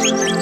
Música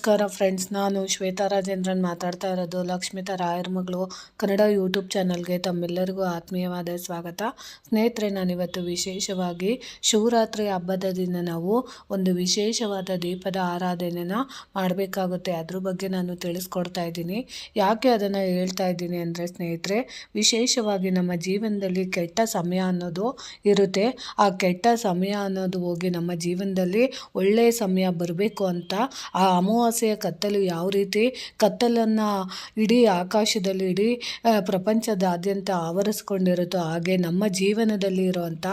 ನಮಸ್ಕಾರ ಫ್ರೆಂಡ್ಸ್, ನಾನು ಶ್ವೇತಾ ರಾಜೇಂದ್ರನ್ ಮಾತಾಡ್ತಾ ಇರೋದು. ಲಕ್ಷ್ಮಿತಾ ರಾಯರ್ ಮಗಳು ಕನ್ನಡ ಯೂಟ್ಯೂಬ್ ಚಾನಲ್ಗೆ ತಮ್ಮೆಲ್ಲರಿಗೂ ಆತ್ಮೀಯವಾದ ಸ್ವಾಗತ. ಸ್ನೇಹಿತರೆ, ನಾನಿವತ್ತು ವಿಶೇಷವಾಗಿ ಶಿವರಾತ್ರಿ ಹಬ್ಬದ ದಿನ ನಾವು ಒಂದು ವಿಶೇಷವಾದ ದೀಪದ ಆರಾಧನೆನ ಮಾಡಬೇಕಾಗುತ್ತೆ. ಅದ್ರ ಬಗ್ಗೆ ನಾನು ತಿಳಿಸ್ಕೊಡ್ತಾ ಇದ್ದೀನಿ. ಯಾಕೆ ಅದನ್ನು ಹೇಳ್ತಾ ಇದ್ದೀನಿ ಅಂದರೆ ಸ್ನೇಹಿತರೆ, ವಿಶೇಷವಾಗಿ ನಮ್ಮ ಜೀವನದಲ್ಲಿ ಕೆಟ್ಟ ಸಮಯ ಅನ್ನೋದು ಇರುತ್ತೆ. ಆ ಕೆಟ್ಟ ಸಮಯ ಅನ್ನೋದು ಹೋಗಿ ನಮ್ಮ ಜೀವನದಲ್ಲಿ ಒಳ್ಳೆಯ ಸಮಯ ಬರಬೇಕು ಅಂತ ಆ ಅಮಾವಾಸ್ಯೆಯ ಕತ್ತಲು ಯಾವ ರೀತಿ ಕತ್ತಲನ್ನು ಇಡೀ ಆಕಾಶದಲ್ಲಿ, ಇಡೀ ಪ್ರಪಂಚದಾದ್ಯಂತ ಆವರಿಸ್ಕೊಂಡಿರುತ್ತೋ ಹಾಗೆ ನಮ್ಮ ಜೀವನದಲ್ಲಿ ಇರುವಂಥ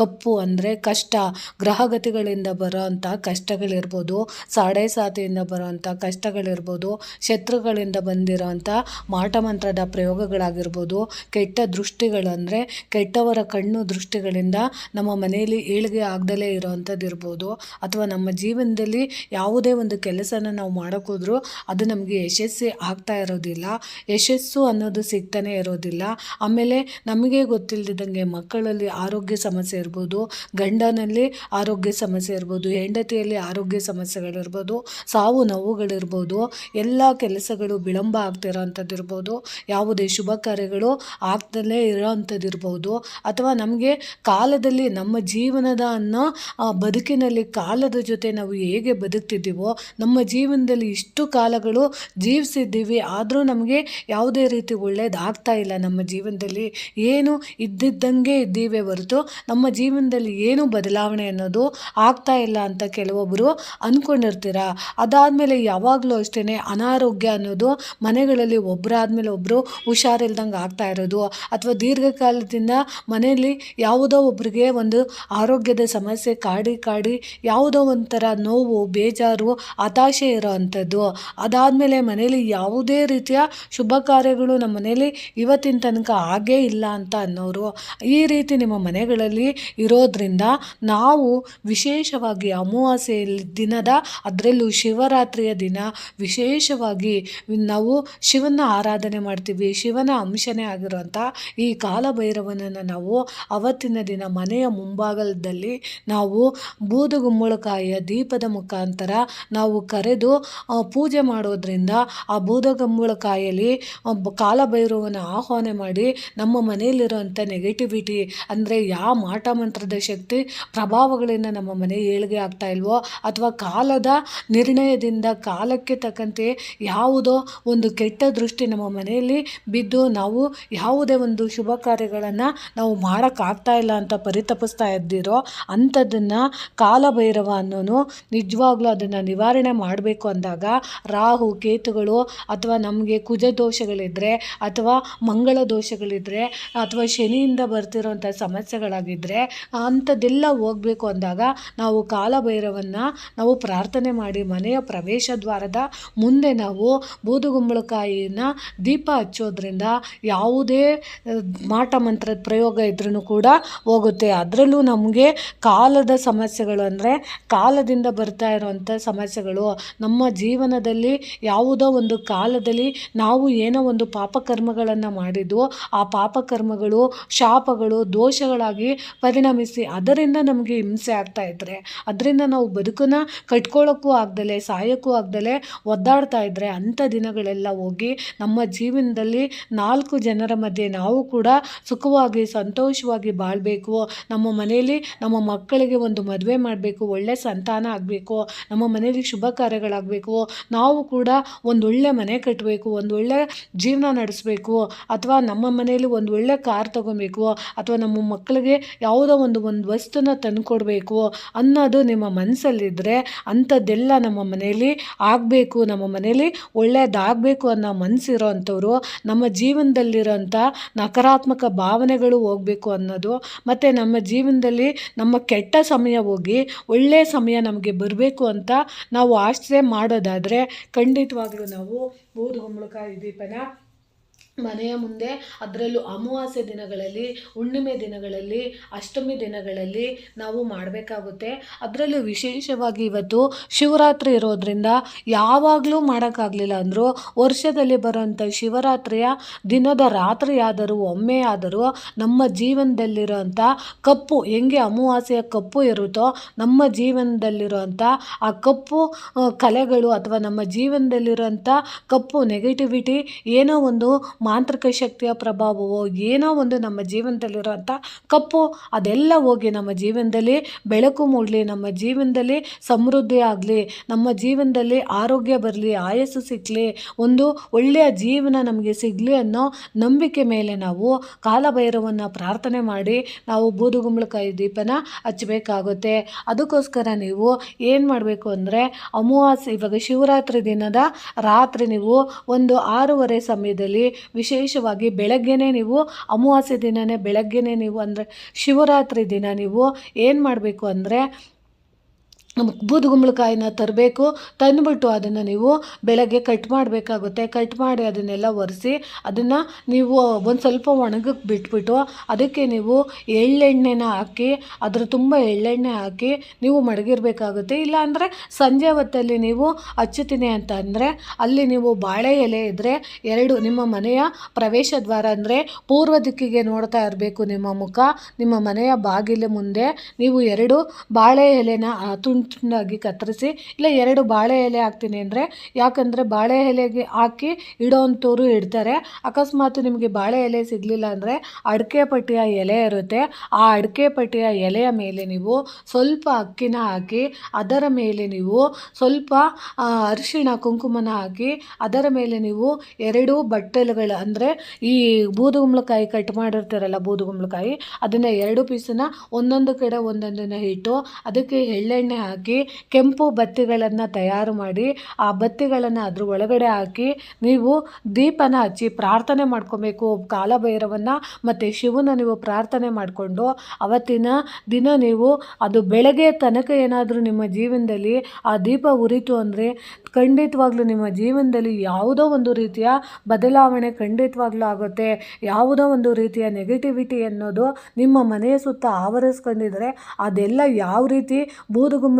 ಕಪ್ಪು ಅಂದರೆ ಕಷ್ಟ. ಗ್ರಹಗತಿಗಳಿಂದ ಬರೋವಂಥ ಕಷ್ಟಗಳಿರ್ಬೋದು, ಸಾಡೆ ಸಾತಿಯಿಂದ ಬರೋವಂಥ ಕಷ್ಟಗಳಿರ್ಬೋದು, ಶತ್ರುಗಳಿಂದ ಬಂದಿರೋವಂಥ ಮಾಟಮಂತ್ರದ ಪ್ರಯೋಗಗಳಾಗಿರ್ಬೋದು, ಕೆಟ್ಟ ದೃಷ್ಟಿಗಳಂದರೆ ಕೆಟ್ಟವರ ಕಣ್ಣು ದೃಷ್ಟಿಗಳಿಂದ ನಮ್ಮ ಮನೆಯಲ್ಲಿ ಏಳಿಗೆ ಆಗದಲೇ ಇರೋವಂಥದ್ದು ಇರ್ಬೋದು ಅಥವಾ ನಮ್ಮ ಜೀವನದಲ್ಲಿ ಯಾವುದೇ ಒಂದು ಕೆಲಸನ ನಾವು ಮಾಡೋಕ್ಕೋದ್ರು ಅದು ನಮಗೆ ಯಶಸ್ಸಿ ಆಗ್ತಾ ಇರೋದಿಲ್ಲ. ಯಶಸ್ಸು ಅನ್ನೋದು ಸಿಗ್ತಾನೆ ಇರೋದಿಲ್ಲ. ಆಮೇಲೆ ನಮಗೆ ಗೊತ್ತಿಲ್ಲದಿದ್ದಂಗೆ ಮಕ್ಕಳಲ್ಲಿ ಆರೋಗ್ಯ ಸಮಸ್ಯೆ ಇರ್ಬೋದು, ಗಂಡನಲ್ಲಿ ಆರೋಗ್ಯ ಸಮಸ್ಯೆ ಇರ್ಬೋದು, ಹೆಂಡತಿಯಲ್ಲಿ ಆರೋಗ್ಯ ಸಮಸ್ಯೆಗಳಿರ್ಬೋದು, ಸಾವು ನೋವುಗಳಿರ್ಬೋದು, ಎಲ್ಲ ಕೆಲಸಗಳು ವಿಳಂಬ ಆಗ್ತಿರೋ ಅಂಥದ್ದು ಇರ್ಬೋದು, ಯಾವುದೇ ಶುಭ ಕಾರ್ಯಗಳು ಆಗ್ದಲೇ ಇರೋವಂಥದ್ದು ಇರ್ಬೋದು. ಅಥವಾ ನಮಗೆ ಕಾಲದಲ್ಲಿ ನಮ್ಮ ಜೀವನದ ಅನ್ನೋ ಬದುಕಿನಲ್ಲಿ ಕಾಲದ ಜೊತೆ ನಾವು ಹೇಗೆ ಬದುಕ್ತಿದ್ದೀವೋ, ನಮ್ಮ ಜೀವನದಲ್ಲಿ ಇಷ್ಟು ಕಾಲಗಳು ಜೀವಿಸಿದ್ದೀವಿ, ಆದರೂ ನಮಗೆ ಯಾವುದೇ ರೀತಿ ಒಳ್ಳೆಯದಾಗ್ತಾ ಇಲ್ಲ ನಮ್ಮ ಜೀವನದಲ್ಲಿ. ಏನು ಇದ್ದಿದ್ದಂಗೆ ಇದ್ದೀವಿ ಹೊರತು ನಮ್ಮ ಜೀವನದಲ್ಲಿ ಏನು ಬದಲಾವಣೆ ಅನ್ನೋದು ಆಗ್ತಾ ಇಲ್ಲ ಅಂತ ಕೆಲವೊಬ್ಬರು ಅಂದ್ಕೊಂಡಿರ್ತೀರ ಅದಾದಮೇಲೆ ಯಾವಾಗಲೂ ಅಷ್ಟೇ ಅನಾರೋಗ್ಯ ಅನ್ನೋದು ಮನೆಗಳಲ್ಲಿ ಒಬ್ಬರಾದ್ಮೇಲೆ ಒಬ್ಬರು ಹುಷಾರಿಲ್ದಂಗೆ ಆಗ್ತಾ ಇರೋದು. ಅಥವಾ ದೀರ್ಘಕಾಲದಿಂದ ಮನೆಯಲ್ಲಿ ಯಾವುದೋ ಒಬ್ಬರಿಗೆ ಒಂದು ಆರೋಗ್ಯದ ಸಮಸ್ಯೆ ಕಾಡಿ ಕಾಡಿ ಯಾವುದೋ ಒಂಥರ ನೋವು, ಬೇಜಾರು, ಹತಾಶೆ ಇರೋ ಅಂಥದ್ದು ಅದಾದಮೇಲೆ ಮನೇಲಿ ಯಾವುದೇ ರೀತಿಯ ಶುಭ ಕಾರ್ಯಗಳು ನಮ್ಮ ಮನೇಲಿ ಇವತ್ತಿನ ತನಕ ಆಗೇ ಇಲ್ಲ ಅಂತ ಅನ್ನೋರು, ಈ ರೀತಿ ನಿಮ್ಮ ಮನೆಗಳಲ್ಲಿ ಇರೋದ್ರಿಂದ ನಾವು ವಿಶೇಷವಾಗಿ ಅಮಾವಾಸ್ಯೆ ದಿನದ ಅದರಲ್ಲೂ ಶಿವರಾತ್ರಿಯ ದಿನ ವಿಶೇಷವಾಗಿ ನಾವು ಶಿವನ ಆರಾಧನೆ ಮಾಡ್ತೀವಿ. ಶಿವನ ಅಂಶನೇ ಆಗಿರುವಂಥ ಈ ಕಾಲಭೈರವನನ್ನು ನಾವು ಅವತ್ತಿನ ದಿನ ಮನೆಯ ಮುಂಭಾಗದಲ್ಲಿ ನಾವು ಬೂದುಗುಂಬಳಕಾಯಿಯ ದೀಪದ ಮುಖಾಂತರ ನಾವು ಕರೆದು ಪೂಜೆ ಮಾಡೋದ್ರಿಂದ ಆ ಬೂದಗುಂಬಳಕಾಯಲ್ಲಿ ಒಬ್ಬ ಕಾಲಭೈರವನ ಆಹ್ವಾನ ಮಾಡಿ ನಮ್ಮ ಮನೆಯಲ್ಲಿರುವಂಥ ನೆಗೆಟಿವಿಟಿ ಅಂದರೆ ಯಾವ ಮಾಟ ಮಂತ್ರದ ಶಕ್ತಿ, ಪ್ರಭಾವಗಳಿಂದ ನಮ್ಮ ಮನೆ ಏಳಿಗೆ ಆಗ್ತಾ ಇಲ್ವೋ, ಅಥವಾ ಕಾಲದ ನಿರ್ಣಯದಿಂದ ಕಾಲಕ್ಕೆ ತಕ್ಕಂತೆ ಯಾವುದೋ ಒಂದು ಕೆಟ್ಟ ದೃಷ್ಟಿ ನಮ್ಮ ಮನೆಯಲ್ಲಿ ಬಿದ್ದು ನಾವು ಯಾವುದೇ ಒಂದು ಶುಭ ಕಾರ್ಯಗಳನ್ನು ನಾವು ಮಾಡೋಕ್ಕಾಗ್ತಾ ಇಲ್ಲ ಅಂತ ಪರಿತಪಿಸ್ತಾ ಇದ್ದೀರೋ, ಅಂಥದ್ದನ್ನು ಕಾಲಭೈರವ ಅನ್ನೋನು ನಿಜವಾಗ್ಲೂ ಅದನ್ನು ನಿವಾರಣೆ ಮಾಡಬೇಕು ಅಂದಾಗ ರಾಹು, ಕೇತುಗಳು ಅಥವಾ ನಮಗೆ ಕುಜ ದೋಷಗಳಿದ್ದರೆ ಅಥವಾ ಮಂಗಳ ದೋಷಗಳಿದ್ದರೆ ಅಥವಾ ಶನಿಯಿಂದ ಬರ್ತಿರೋಂಥ ಸಮಸ್ಯೆಗಳಾಗಿದ್ದರೆ ಅಂಥದ್ದೆಲ್ಲ ಹೋಗಬೇಕು ಅಂದಾಗ ನಾವು ಕಾಲಭೈರವನ್ನು ನಾವು ಪ್ರಾರ್ಥನೆ ಮಾಡಿ ಮನೆಯ ಪ್ರವೇಶ ದ್ವಾರದ ಮುಂದೆ ನಾವು ಬೂದುಗುಂಬಳಕಾಯಿನ ದೀಪ ಹಚ್ಚೋದ್ರಿಂದ ಯಾವುದೇ ಮಾಟ ಮಂತ್ರದ ಪ್ರಯೋಗ ಇದ್ರೂ ಕೂಡ ಹೋಗುತ್ತೆ. ಅದರಲ್ಲೂ ನಮಗೆ ಕಾಲದ ಸಮಸ್ಯೆಗಳು ಅಂದರೆ ಕಾಲದಿಂದ ಬರ್ತಾ ಇರುವಂಥ ಸಮಸ್ಯೆಗಳು, ನಮ್ಮ ಜೀವನದಲ್ಲಿ ಯಾವುದೋ ಒಂದು ಕಾಲದಲ್ಲಿ ನಾವು ಏನೋ ಒಂದು ಪಾಪಕರ್ಮಗಳನ್ನು ಮಾಡಿದ್ದು, ಆ ಪಾಪಕರ್ಮಗಳು, ಶಾಪಗಳು, ದೋಷಗಳಾಗಿ ಪರಿಣಮಿಸಿ ಅದರಿಂದ ನಮಗೆ ಹಿಂಸೆ ಆಗ್ತಾ ಇದ್ದರೆ ಅದರಿಂದ ನಾವು ಬದುಕನ್ನು ಕಟ್ಕೊಳ್ಳೋಕ್ಕೂ ಆಗ್ದಲೆ, ಸಾಯೋಕ್ಕೂ ಆಗ್ದಲೆ ಒದ್ದಾಡ್ತಾ ಇದ್ದರೆ ಅಂಥ ದಿನಗಳೆಲ್ಲ ಹೋಗಿ ನಮ್ಮ ಜೀವನದಲ್ಲಿ ನಾಲ್ಕು ಜನರ ಮಧ್ಯೆ ನಾವು ಕೂಡ ಸುಖವಾಗಿ, ಸಂತೋಷವಾಗಿ ಬಾಳಬೇಕು. ನಮ್ಮ ಮನೆಯಲ್ಲಿ ನಮ್ಮ ಮಕ್ಕಳಿಗೆ ಒಂದು ಮದುವೆ ಮಾಡಬೇಕು, ಒಳ್ಳೆ ಸಂತಾನ ಆಗಬೇಕು. ನಮ್ಮ ಮನೆಯಲ್ಲಿ ಶುಭ ಕಾರ್ಯಗಳಾಗಬೇಕು ಆಗಬೇಕು, ನಾವು ಕೂಡ ಒಂದೊಳ್ಳೆ ಮನೆ ಕಟ್ಟಬೇಕು ಒಂದೊಳ್ಳೆ ಜೀವನ ನಡೆಸಬೇಕು, ಅಥವಾ ನಮ್ಮ ಮನೆಯಲ್ಲಿ ಒಂದು ಒಳ್ಳೆ ಕಾರ್ ತಗೊಬೇಕು, ಅಥವಾ ನಮ್ಮ ಮಕ್ಕಳಿಗೆ ಯಾವುದೋ ಒಂದು ಒಂದು ವಸ್ತುನ ತಂದುಕೊಡ್ಬೇಕು ಅನ್ನೋದು ನಿಮ್ಮ ಮನಸ್ಸಲ್ಲಿದ್ದರೆ ಅಂಥದ್ದೆಲ್ಲ ನಮ್ಮ ಮನೆಯಲ್ಲಿ ಆಗಬೇಕು, ನಮ್ಮ ಮನೆಯಲ್ಲಿ ಒಳ್ಳೆಯದಾಗಬೇಕು ಅನ್ನೋ ಮನಸ್ಸಿರೋ ಅಂಥವ್ರು ನಮ್ಮ ಜೀವನದಲ್ಲಿರೋಂಥ ನಕಾರಾತ್ಮಕ ಭಾವನೆಗಳು ಹೋಗಬೇಕು ಅನ್ನೋದು, ಮತ್ತು ನಮ್ಮ ಜೀವನದಲ್ಲಿ ನಮ್ಮ ಕೆಟ್ಟ ಸಮಯ ಹೋಗಿ ಒಳ್ಳೆಯ ಸಮಯ ನಮಗೆ ಬರಬೇಕು ಅಂತ ನಾವು ಆಸೆ ಮಾಡೋದಾದರೆ ಖಂಡಿತವಾಗ್ಲೂ ನಾವು ಬೂದುಗುಂಬಳಕಾಯಿ ದೀಪನ ಮನೆಯ ಮುಂದೆ, ಅದರಲ್ಲೂ ಅಮಾವಾಸ್ಯೆ ದಿನಗಳಲ್ಲಿ, ಹುಣ್ಣಿಮೆ ದಿನಗಳಲ್ಲಿ, ಅಷ್ಟಮಿ ದಿನಗಳಲ್ಲಿ ನಾವು ಮಾಡಬೇಕಾಗುತ್ತೆ. ಅದರಲ್ಲೂ ವಿಶೇಷವಾಗಿ ಇವತ್ತು ಶಿವರಾತ್ರಿ ಇರೋದ್ರಿಂದ ಯಾವಾಗಲೂ ಮಾಡೋಕ್ಕಾಗಲಿಲ್ಲ ಅಂದರೂ ವರ್ಷದಲ್ಲಿ ಬರುವಂಥ ಶಿವರಾತ್ರಿಯ ದಿನದ ರಾತ್ರಿ ಆದರೂ ಒಮ್ಮೆ ಆದರೂ ನಮ್ಮ ಜೀವನದಲ್ಲಿರೋಂಥ ಕಪ್ಪು, ಹೆಂಗೆ ಅಮಾವಾಸ್ಯೆಯ ಕಪ್ಪು ಇರುತ್ತೋ, ನಮ್ಮ ಜೀವನದಲ್ಲಿರುವಂಥ ಆ ಕಪ್ಪು ಕಲೆಗಳು ಅಥವಾ ನಮ್ಮ ಜೀವನದಲ್ಲಿರುವಂಥ ಕಪ್ಪು ನೆಗೆಟಿವಿಟಿ ಏನೋ ಒಂದು ಮಾಂತ್ರಿಕ ಶಕ್ತಿಯ ಪ್ರಭಾವವೋ ಏನೋ ಒಂದು ನಮ್ಮ ಜೀವನದಲ್ಲಿರೋಂಥ ಕಪ್ಪು, ಅದೆಲ್ಲ ಹೋಗಿ ನಮ್ಮ ಜೀವನದಲ್ಲಿ ಬೆಳಕು ಮೂಡಲಿ, ನಮ್ಮ ಜೀವನದಲ್ಲಿ ಸಮೃದ್ಧಿ ಆಗಲಿ, ನಮ್ಮ ಜೀವನದಲ್ಲಿ ಆರೋಗ್ಯ ಬರಲಿ, ಆಯಸ್ಸು ಸಿಕ್ಕಲಿ ಒಂದು ಒಳ್ಳೆಯ ಜೀವನ ನಮಗೆ ಸಿಗಲಿ ಅನ್ನೋ ನಂಬಿಕೆ ಮೇಲೆ ನಾವು ಕಾಲಭೈರವನ್ನು ಪ್ರಾರ್ಥನೆ ಮಾಡಿ ನಾವು ಬೂದುಗುಂಬಳಕಾಯಿ ದೀಪನ ಹಚ್ಚಬೇಕಾಗುತ್ತೆ. ಅದಕ್ಕೋಸ್ಕರ ನೀವು ಏನು ಮಾಡಬೇಕು ಅಂದರೆ ಅಮಾವಾಸ್ಯೆ, ಇವಾಗ ಶಿವರಾತ್ರಿ ದಿನದ ರಾತ್ರಿ ನೀವು ಒಂದು ಆರೂವರೆ ಸಮಯದಲ್ಲಿ ವಿಶೇಷವಾಗಿ ಬೆಳಗ್ಗೆನೇ ನೀವು ಅಮಾವಾಸ್ಯೆ ದಿನವೇ ಬೆಳಗ್ಗೆನೇ ನೀವು ಅಂದರೆ ಶಿವರಾತ್ರಿ ದಿನ ನೀವು ಏನು ಮಾಡಬೇಕು ಅಂದರೆ ಬೂದುಗುಂಬಳಕಾಯಿನ ತರಬೇಕು ತಂದುಬಿಟ್ಟು ಅದನ್ನು ನೀವು ಬೆಳಗ್ಗೆ ಕಟ್ ಮಾಡಬೇಕಾಗುತ್ತೆ. ಕಟ್ ಮಾಡಿ ಅದನ್ನೆಲ್ಲ ಒರೆಸಿ ಅದನ್ನು ನೀವು ಒಂದು ಸ್ವಲ್ಪ ಒಣಗಕ್ಕೆ ಬಿಟ್ಬಿಟ್ಟು ಅದಕ್ಕೆ ನೀವು ಎಳ್ಳೆಣ್ಣೆನ ಹಾಕಿ ಅದರ ತುಂಬ ಎಳ್ಳೆಣ್ಣೆ ಹಾಕಿ ನೀವು ಮಡಗಿರಬೇಕಾಗುತ್ತೆ. ಇಲ್ಲಾಂದರೆ ಸಂಜೆ ಹೊತ್ತಲ್ಲಿ ನೀವು ಹಚ್ಚುತ್ತೀನಿ ಅಂತ ಅಂದರೆ ಅಲ್ಲಿ ನೀವು ಬಾಳೆ ಎಲೆ ಇದ್ದರೆ ಎರಡು ನಿಮ್ಮ ಮನೆಯ ಪ್ರವೇಶ ದ್ವಾರ ಅಂದರೆ ಪೂರ್ವ ದಿಕ್ಕಿಗೆ ನೋಡ್ತಾ ಇರಬೇಕು ನಿಮ್ಮ ಮುಖ. ನಿಮ್ಮ ಮನೆಯ ಬಾಗಿಲ ಮುಂದೆ ನೀವು ಎರಡು ಬಾಳೆ ಎಲೆನ ಆ, ತುಂಡು ಕತ್ತರಿಸಿ, ಇಲ್ಲ ಎರಡು ಬಾಳೆ ಎಲೆ ಹಾಕ್ತೀನಿ ಅಂದರೆ ಯಾಕಂದರೆ ಬಾಳೆ ಎಲೆಗೆ ಹಾಕಿ ಇಡೋವಂಥವ್ರು ಇಡ್ತಾರೆ. ಅಕಸ್ಮಾತ್ ನಿಮಗೆ ಬಾಳೆ ಎಲೆ ಸಿಗಲಿಲ್ಲ ಅಂದರೆ ಅಡಿಕೆ ಪಟ್ಟಿಯ ಎಲೆ ಇರುತ್ತೆ. ಆ ಅಡಿಕೆ ಪಟ್ಟಿಯ ಎಲೆಯ ಮೇಲೆ ನೀವು ಸ್ವಲ್ಪ ಅಕ್ಕಿನ ಹಾಕಿ, ಅದರ ಮೇಲೆ ನೀವು ಸ್ವಲ್ಪ ಅರಿಶಿಣ, ಕುಂಕುಮನ ಹಾಕಿ, ಅದರ ಮೇಲೆ ನೀವು ಎರಡು ಬಟ್ಟಲುಗಳು ಅಂದರೆ ಈ ಬೂದುಗುಂಬಳಕಾಯಿ ಕಟ್ ಮಾಡಿರ್ತಾರಲ್ಲ ಬೂದುಗುಂಬಳಕಾಯಿ, ಅದನ್ನು ಎರಡು ಪೀಸನ್ನ ಒಂದೊಂದು ಕಡೆ ಒಂದೊಂದನ್ನು ಇಟ್ಟು ಅದಕ್ಕೆ ಎಳ್ಳೆಣ್ಣೆ ಹಾಕಿ ಕೆಂಪು ಬತ್ತಿಗಳನ್ನು ತಯಾರು ಮಾಡಿ ಆ ಬತ್ತಿಗಳನ್ನು ಅದ್ರ ಒಳಗಡೆ ಹಾಕಿ ನೀವು ದೀಪನ ಹಚ್ಚಿ ಪ್ರಾರ್ಥನೆ ಮಾಡ್ಕೋಬೇಕು. ಕಾಲಭೈರವನ್ನು ಮತ್ತು ಶಿವನ ನೀವು ಪ್ರಾರ್ಥನೆ ಮಾಡಿಕೊಂಡು ಅವತ್ತಿನ ದಿನ ನೀವು ಅದು ಬೆಳಗ್ಗೆ ತನಕ ಏನಾದರೂ ನಿಮ್ಮ ಜೀವನದಲ್ಲಿ ಆ ದೀಪ ಉರಿತು ಅಂದರೆ ಖಂಡಿತವಾಗ್ಲೂ ನಿಮ್ಮ ಜೀವನದಲ್ಲಿ ಯಾವುದೋ ಒಂದು ರೀತಿಯ ಬದಲಾವಣೆ ಖಂಡಿತವಾಗ್ಲೂ ಆಗುತ್ತೆ. ಯಾವುದೋ ಒಂದು ರೀತಿಯ ನೆಗೆಟಿವಿಟಿ ಅನ್ನೋದು ನಿಮ್ಮ ಮನೆಯ ಸುತ್ತ ಆವರಿಸ್ಕೊಂಡಿದ್ರೆ ಅದೆಲ್ಲ ಯಾವ ರೀತಿ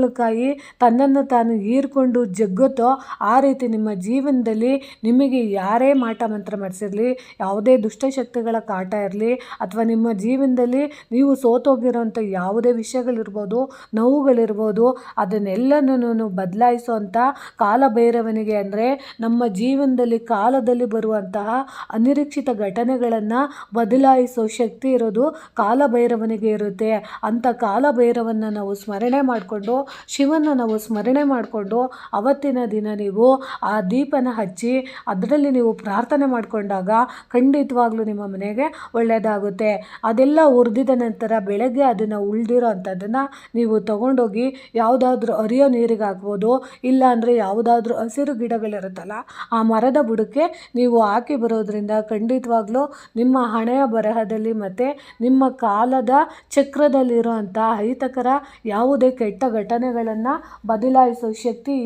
ಬೂದುಗುಂಬಳಕಾಯಿ ತನ್ನನ್ನು ತಾನು ಹೀರ್ಕೊಂಡು ಜಗ್ಗುತ್ತೋ ಆ ರೀತಿ ನಿಮ್ಮ ಜೀವನದಲ್ಲಿ ನಿಮಗೆ ಯಾರೇ ಮಾಟ ಮಂತ್ರ ಮಾಡಿಸಿರಲಿ, ಯಾವುದೇ ದುಷ್ಟಶಕ್ತಿಗಳ ಕಾಟ ಇರಲಿ, ಅಥವಾ ನಿಮ್ಮ ಜೀವನದಲ್ಲಿ ನೀವು ಸೋತೋಗಿರೋಂಥ ಯಾವುದೇ ವಿಷಯಗಳಿರ್ಬೋದು, ನೋವುಗಳಿರ್ಬೋದು ಅದನ್ನೆಲ್ಲನೂ ಬದಲಾಯಿಸುವಂಥ ಕಾಲಭೈರವನಿಗೆ ಅಂದರೆ ನಮ್ಮ ಜೀವನದಲ್ಲಿ ಕಾಲದಲ್ಲಿ ಬರುವಂತಹ ಅನಿರೀಕ್ಷಿತ ಘಟನೆಗಳನ್ನು ಬದಲಾಯಿಸೋ ಶಕ್ತಿ ಇರೋದು ಕಾಲಭೈರವನಿಗೆ ಇರುತ್ತೆ. ಅಂಥ ಕಾಲಭೈರವನ್ನು ನಾವು ಸ್ಮರಣೆ ಮಾಡಿಕೊಂಡು ಶಿವನ ನಾವು ಸ್ಮರಣೆ ಮಾಡಿಕೊಂಡು ಅವತ್ತಿನ ದಿನ ನೀವು ಆ ದೀಪನ ಹಚ್ಚಿ ಅದರಲ್ಲಿ ನೀವು ಪ್ರಾರ್ಥನೆ ಮಾಡಿಕೊಂಡಾಗ ಖಂಡಿತವಾಗ್ಲೂ ನಿಮ್ಮ ಮನೆಗೆ ಒಳ್ಳೆಯದಾಗುತ್ತೆ. ಅದೆಲ್ಲ ಹುರಿದಿದ ನಂತರ ಬೆಳಗ್ಗೆ ಅದನ್ನು ಉಳಿದಿರೋ ಅಂಥದ್ದನ್ನು ನೀವು ತೊಗೊಂಡೋಗಿ ಯಾವುದಾದ್ರೂ ಅರಿಯೋ ನೀರಿಗೆ ಹಾಕ್ಬೋದು ಇಲ್ಲ ಅಂದರೆ ಯಾವುದಾದ್ರೂ ಹಸಿರು ಗಿಡಗಳಿರುತ್ತಲ್ಲ ಆ ಮರದ ಬುಡಕ್ಕೆ ನೀವು ಹಾಕಿ ಬರೋದ್ರಿಂದ ಖಂಡಿತವಾಗ್ಲೂ ನಿಮ್ಮ ಹಣೆಯ ಬರಹದಲ್ಲಿ ಮತ್ತು ನಿಮ್ಮ ಕಾಲದ ಚಕ್ರದಲ್ಲಿರುವಂಥ ಅಹಿತಕರ ಯಾವುದೇ ಕೆಟ್ಟ ಘಟನೆಗಳನ್ನು ಬದಲಾಯಿಸೋ ಶಕ್ತಿ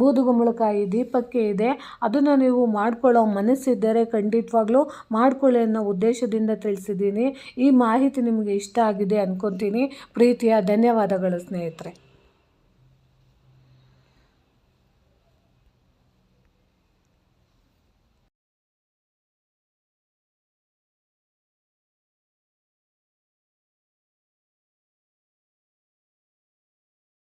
ಬೂದುಗುಂಬಳಕಾಯಿ ದೀಪಕ್ಕೆ ಇದೆ. ಅದನ್ನು ನೀವು ಮಾಡ್ಕೊಳ್ಳೋ ಮನಸ್ಸಿದ್ದರೆ ಖಂಡಿತವಾಗ್ಲೂ ಮಾಡ್ಕೊಳ್ಳಿ ಅನ್ನೋ ಉದ್ದೇಶದಿಂದ ತಿಳಿಸಿದ್ದೀನಿ. ಈ ಮಾಹಿತಿ ನಿಮಗೆ ಇಷ್ಟ ಆಗಿದೆ ಅಂದ್ಕೊತೀನಿ ಪ್ರೀತಿಯ ಧನ್ಯವಾದಗಳು ಸ್ನೇಹಿತರೆ.